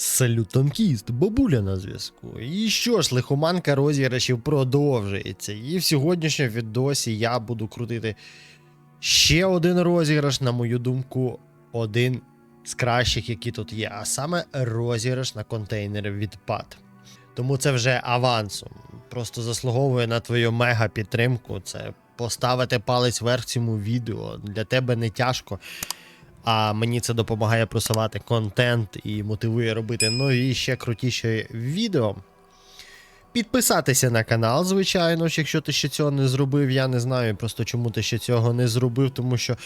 Салютанкіст, бабуля на зв'язку. І що ж, лихоманка розіграшів продовжується. І в сьогоднішньому відосі я буду крутити ще один розіграш, на мою думку, один з кращих, які тут є, а саме розіграш на контейнери відпад. Тому це вже авансом. Просто заслуговує на твою мега підтримку. Це поставити палець вверх цьому відео. Для тебе не тяжко. А мені це допомагає просувати контент і мотивує робити нові ще крутіші відео. Підписатися на канал, звичайно ж, якщо ти ще цього не зробив. Я не знаю просто чому ти ще цього не зробив, тому що,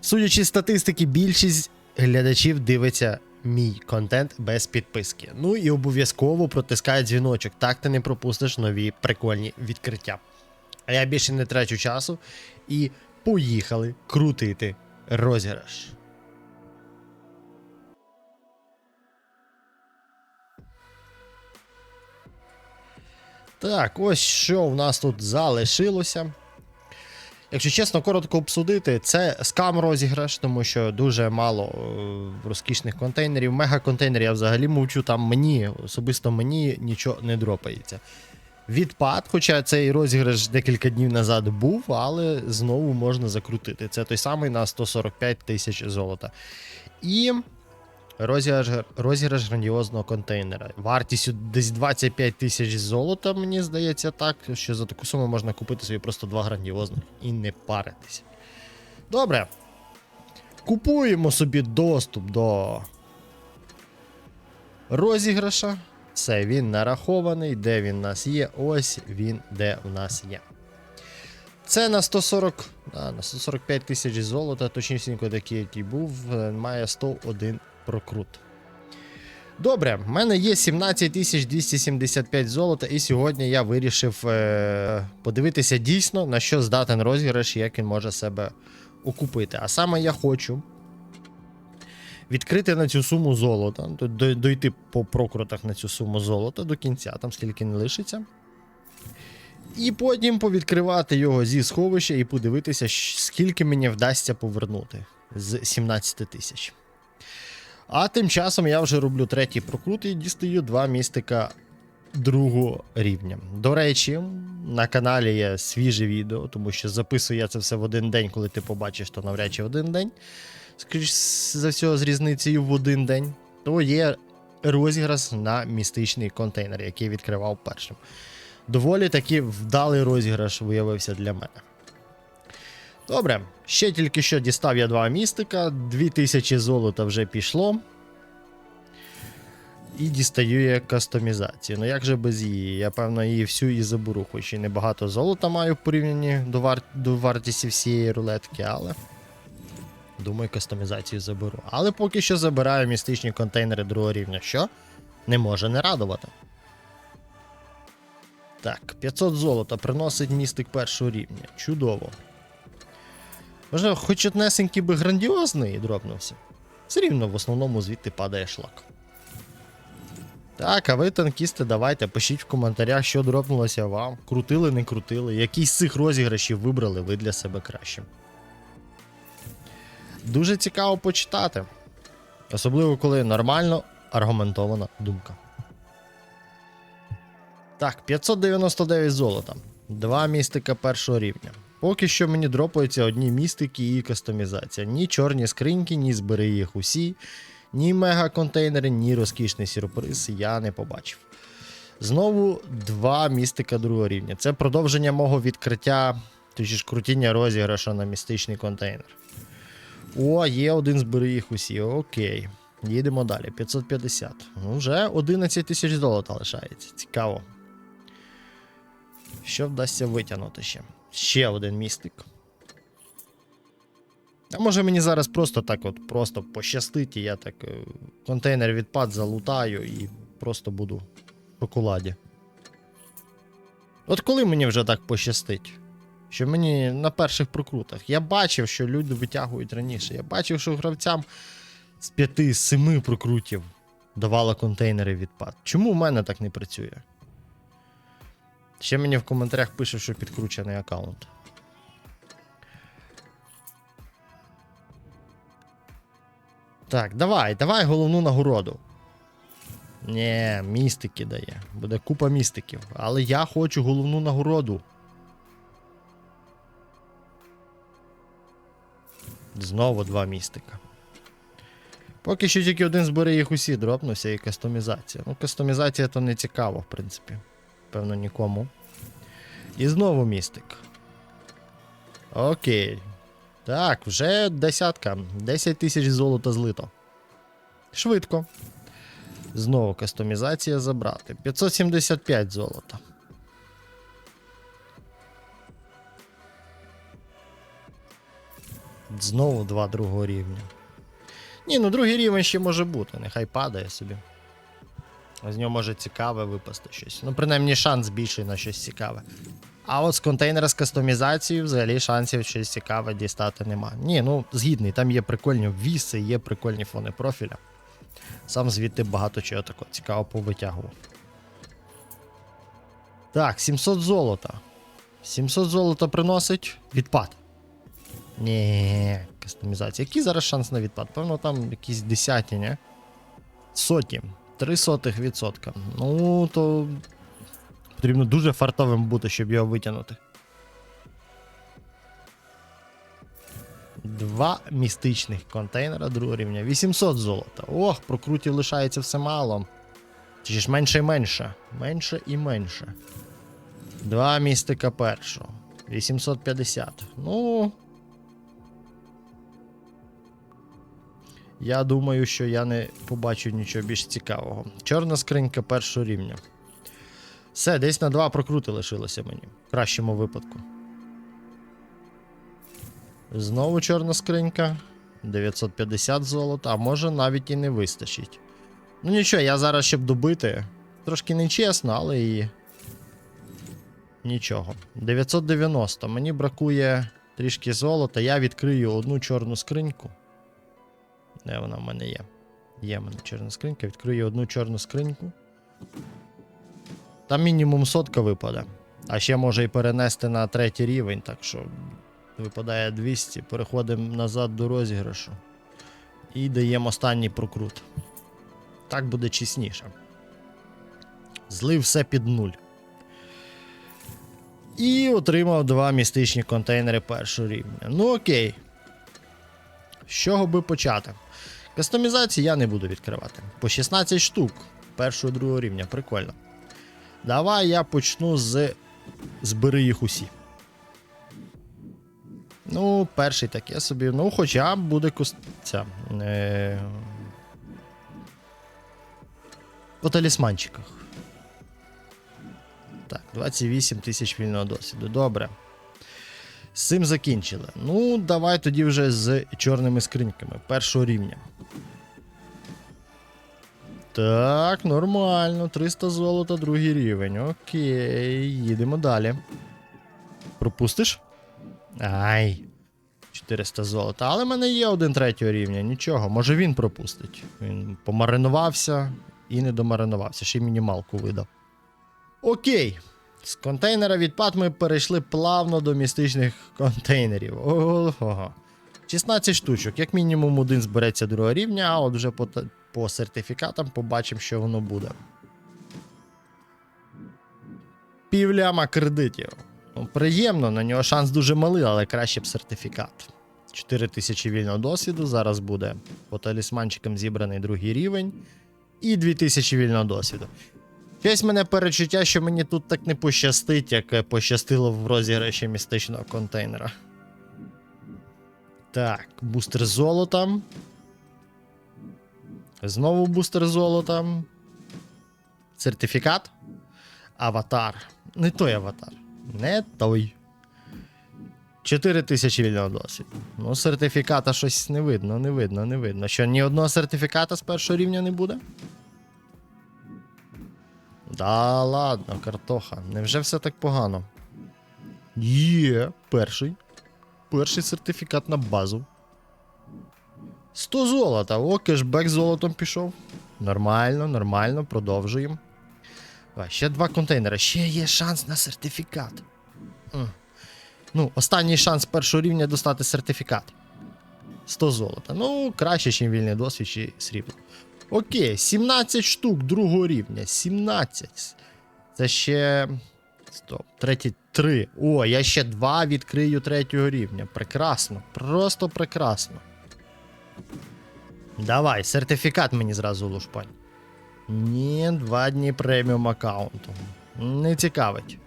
судячи з статистики, більшість глядачів дивиться мій контент без підписки. Ну і обов'язково протискай дзвіночок, так ти не пропустиш нові прикольні відкриття. А я більше не трачу часу і поїхали крутити розіграш. Так, ось що в нас тут залишилося. Якщо чесно, коротко обсудити, це скам розіграш, тому що дуже мало е, розкішних контейнерів. Мега-контейнер я взагалі мовчу, там мені, особисто мені нічого не дропається. Відпад, хоча цей розіграш декілька днів назад був, але знову можна закрутити. Це той самий на 145 тисяч золота. І розіграш, розіграш грандіозного контейнера. Вартістю десь 25 тисяч золота, мені здається, так, що за таку суму можна купити собі просто два грандіозних і не паритися. Добре. Купуємо собі доступ до розіграша. Це він нарахований, де він у нас є. Ось він де в нас є. Це на 140, а, на 145 тисяч золота, точнісінько такий, який був, е, має 101 прокрут. Добре, в мене є 17 275 золота, і сьогодні я вирішив е- подивитися дійсно, на що здатен розіграш як він може себе окупити. А саме я хочу відкрити на цю суму золота, дойти по прокрутах на цю суму золота до кінця, там скільки не лишиться. І потім повідкривати його зі сховища і подивитися, скільки мені вдасться повернути з 17 тисяч. А тим часом я вже роблю третій прокрут і дістаю два містика другого рівня. До речі, на каналі є свіже відео, тому що записую я це все в один день, коли ти побачиш, то навряд чи один день. Скоріш за всього, з різницею в один день. То є розіграш на містичний контейнер, який відкривав першим. Доволі таки вдалий розіграш виявився для мене. Добре, ще тільки що дістав я два містика, 2000 золота вже пішло. І дістаю я кастомізацію. Ну як же без її? Я певно її всю і заберу, хоч і небагато золота маю в порівнянні до, вар... до вартісті всієї рулетки, але. Думаю, кастомізацію заберу. Але поки що забираю містичні контейнери другого рівня, що не може не радувати. Так, 500 золота приносить містик першого рівня. Чудово. Може, хоч однесенький би грандіозний дропнувся. Все рівно в основному звідти падає шлак. Так, а ви, танкісти, давайте, пишіть в коментарях, що дропнулося вам. Крутили, не крутили. Який з цих розіграшів вибрали ви для себе кращим. Дуже цікаво почитати. Особливо, коли нормально аргументована думка. Так, 599 золота. Два містика першого рівня. Поки що мені дропаються одні містики і кастомізація. Ні чорні скриньки, ні збери їх усі, ні мега-контейнери, ні розкішний сюрприз я не побачив. Знову два містика другого рівня. Це продовження мого відкриття, точніше крутіння розіграша на містичний контейнер. О, є один збери їх усі. Окей. Їдемо далі. 550. Ну, вже 11 тисяч золота лишається. Цікаво. Що вдасться витягнути ще? Ще один містик. А може мені зараз просто так от просто пощастить, і я так е, контейнер відпад залутаю і просто буду в шоколаді. От коли мені вже так пощастить? Що мені на перших прокрутах. Я бачив, що люди витягують раніше. Я бачив, що гравцям з 5-7 прокрутів давало контейнери відпад. Чому в мене так не працює? Ще мені в коментарях пише, що підкручений аккаунт. Так, давай, давай головну нагороду. Ні, містики дає. Буде купа містиків. Але я хочу головну нагороду. Знову два містика. Поки що тільки один збере їх усі, дропнувся і кастомізація. Ну, кастомізація то не цікаво, в принципі. Певно, нікому. І знову містик. Окей. Так, вже десятка. 10 тисяч золота злито. Швидко. Знову кастомізація забрати. 575 золота. Знову два другого рівня. Ні, ну другий рівень ще може бути, нехай падає собі. З нього може цікаве випасти щось. Ну, принаймні, шанс більший на щось цікаве. А от з контейнера з кастомізацією взагалі шансів щось цікаве дістати нема. Ні, ну згідний, там є прикольні віси, є прикольні фони профіля. Сам звідти багато чого такого цікавого повитягував. Так, 700 золота. 700 золота приносить відпад. Ні, кастомізація. Який зараз шанс на відпад? Певно, там якісь десяті, ні? Соті. Три сотих відсотка. Ну, то потрібно дуже фартовим бути, щоб його витягнути. Два містичних контейнера другого рівня. 800 золота. Ох, прокрутів лишається все мало. Чи ж менше і менше. Менше і менше. Два містика першого. 850. Ну. Я думаю, що я не побачу нічого більш цікавого. Чорна скринька першого рівня. Все, десь на два прокрути лишилося мені. В кращому випадку. Знову чорна скринька. 950 золота, а може навіть і не вистачить. Ну нічого, я зараз щоб добити. Трошки нечесно, але і. Нічого. 990. Мені бракує трішки золота. Я відкрию одну чорну скриньку. Де вона в мене є? Є в мене чорна скринька. Відкрию одну чорну скриньку. Там мінімум сотка випаде. А ще може і перенести на третій рівень, так що випадає 200. Переходимо назад до розіграшу. І даємо останній прокрут. Так буде чесніше. Злив все під нуль. І отримав два містичні контейнери першого рівня. Ну окей. З чого би почати? Кастомізації я не буду відкривати. По 16 штук першого другого рівня. Прикольно. Давай я почну з. Збери їх усі. Ну, перший таке собі. Ну, хоча буде кос... ця. Е... По талісманчиках. Так, 28 тисяч вільного досвіду. Добре. З цим закінчили. Ну, давай тоді вже з чорними скриньками першого рівня. Так, нормально. 300 золота, другий рівень. Окей, їдемо далі. Пропустиш? Ай. 400 золота. Але в мене є один третього рівня. Нічого, може він пропустить. Він помаринувався і не домаринувався. Ще й мінімалку видав. Окей. З контейнера відпад ми перейшли плавно до містичних контейнерів. Ого. 16 штучок, як мінімум один збереться другого рівня, а от вже по, по сертифікатам побачимо, що воно буде. Півляма кредитів. Ну, приємно, на нього шанс дуже малий, але краще б сертифікат. 4 тисячі вільного досвіду. Зараз буде по талісманчикам зібраний другий рівень. І 2000 вільного досвіду. Щось мене перечуття, що мені тут так не пощастить, як е, пощастило в розіграші містичного контейнера. Так, бустер золота. Знову бустер золота. Сертифікат. Аватар. Не той аватар. Не той. 4 тисячі вільного досвіду. Ну, сертифіката щось не видно, не видно, не видно. Що ні одного сертифіката з першого рівня не буде? Да ладно, картоха. Невже все так погано? Є, перший. Перший сертифікат на базу. 100 золота. О, кешбек золотом пішов. Нормально, нормально, продовжуємо. Ще два контейнери. Ще є шанс на сертифікат. Ну, останній шанс першого рівня достати сертифікат. 100 золота. Ну, краще, ніж вільний досвід чи срібло. Окей, 17 штук другого рівня. 17. Це ще. Стоп. Третій три. О, я ще два відкрию третього рівня. Прекрасно. Просто прекрасно. Давай, сертифікат мені зразу лушпань. Ні, два дні преміум аккаунту. Не цікавить.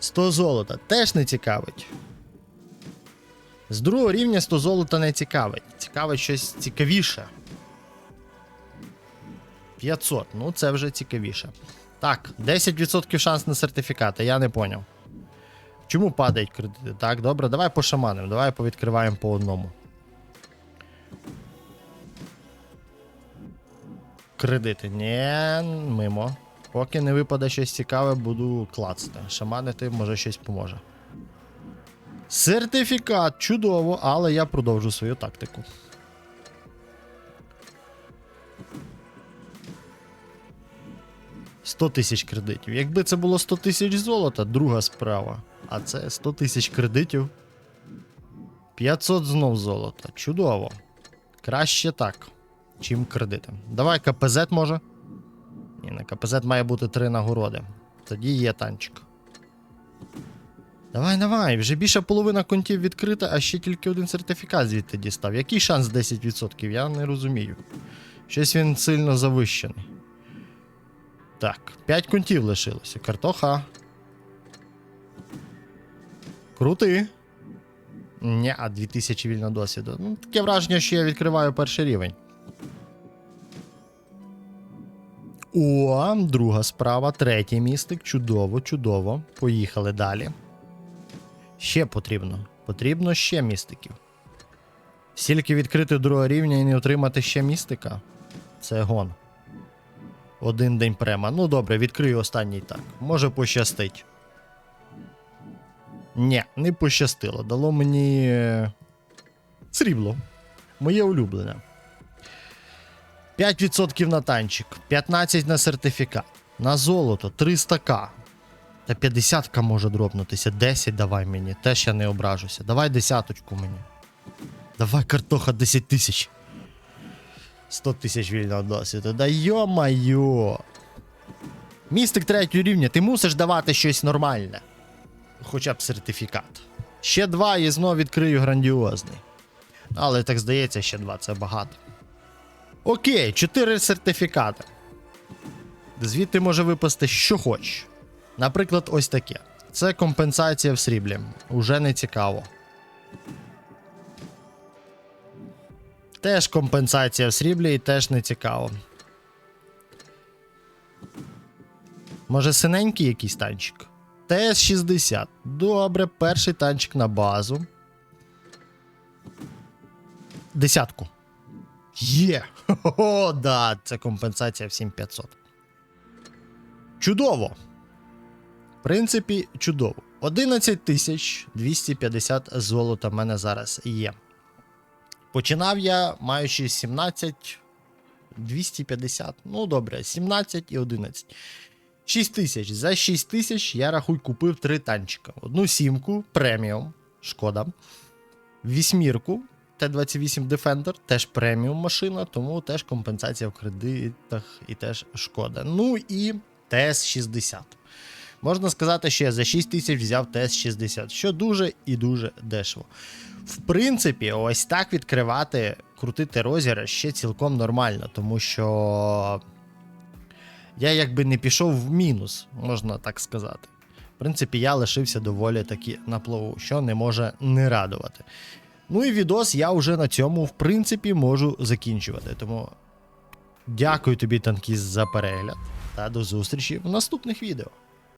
100 золота теж не цікавить. З другого рівня 100 золота не цікавить. Цікавить щось цікавіше. 500, ну це вже цікавіше. Так, 10% шанс на сертифікати, я не поняв. Чому падають кредити? Так, добре, давай пошаманимо, давай повідкриваємо по одному. Кредити. Ні, мимо. Поки не випаде щось цікаве, буду клацати. Шаманити, може щось поможе. Сертифікат, чудово, але я продовжу свою тактику. Сто тисяч кредитів. Якби це було 100 тисяч золота, друга справа. А це 100 тисяч кредитів. 500 знов золота. Чудово. Краще так, чим кредити. Давай КПЗ може. Ні, на КПЗ має бути три нагороди. Тоді є танчик. Давай, давай, вже більше половина контів відкрита, а ще тільки один сертифікат звідти дістав. Який шанс 10%? Я не розумію. Щось він сильно завищений. Так, 5 контів лишилося. Картоха. Крути. Ні, а 2000 вільного досвіду. Ну, таке враження, що я відкриваю перший рівень. О, друга справа, третій містик. Чудово, чудово. Поїхали далі. Ще потрібно. Потрібно ще містиків. Стільки відкрити другого рівня і не отримати ще містика. Це гон. Один день према. Ну добре, відкрию останній так. Може пощастить. Ні, не пощастило. Дало мені. е, Срібло. Моє улюблене. 5% на танчик, 15 на сертифікат. На золото 300к. Та 50к може дропнутися. 10 давай мені. Теж я не ображуся. Давай десяточку мені. Давай картоха 10 тисяч. 100 тисяч вільного досвіду. Да йо-майо. Містик третього рівня, ти мусиш давати щось нормальне. Хоча б сертифікат. Ще два і знов відкрию грандіозний. Але так здається, ще два це багато. Окей, 4 сертифікати. Звідти може випасти що хоч. Наприклад, ось таке. Це компенсація в сріблі. Уже не цікаво. Теж компенсація в сріблі і теж не цікаво. Може, синенький якийсь танчик? ТС-60. Добре, перший танчик на базу. Десятку. Є! Хо-хо, да, це компенсація в 7500. Чудово! В принципі, чудово. 11 250 золота в мене зараз є. Починав я, маючи 17 250. Ну, добре, 17 і 11. 6 тисяч. За 6 тисяч я рахуй купив три танчика. Одну сімку преміум, шкода. Вісьмірку Т-28 Defender, теж преміум машина, тому теж компенсація в кредитах і теж шкода. Ну і ТС-60. Можна сказати, що я за 6 тисяч взяв ТС-60, що дуже і дуже дешево. В принципі, ось так відкривати, крутити розіграш ще цілком нормально, тому що я якби не пішов в мінус, можна так сказати. В принципі, я лишився доволі таки на плаву, що не може не радувати. Ну і відос я вже на цьому, в принципі, можу закінчувати. Тому дякую тобі, танкіст, за перегляд та до зустрічі в наступних відео.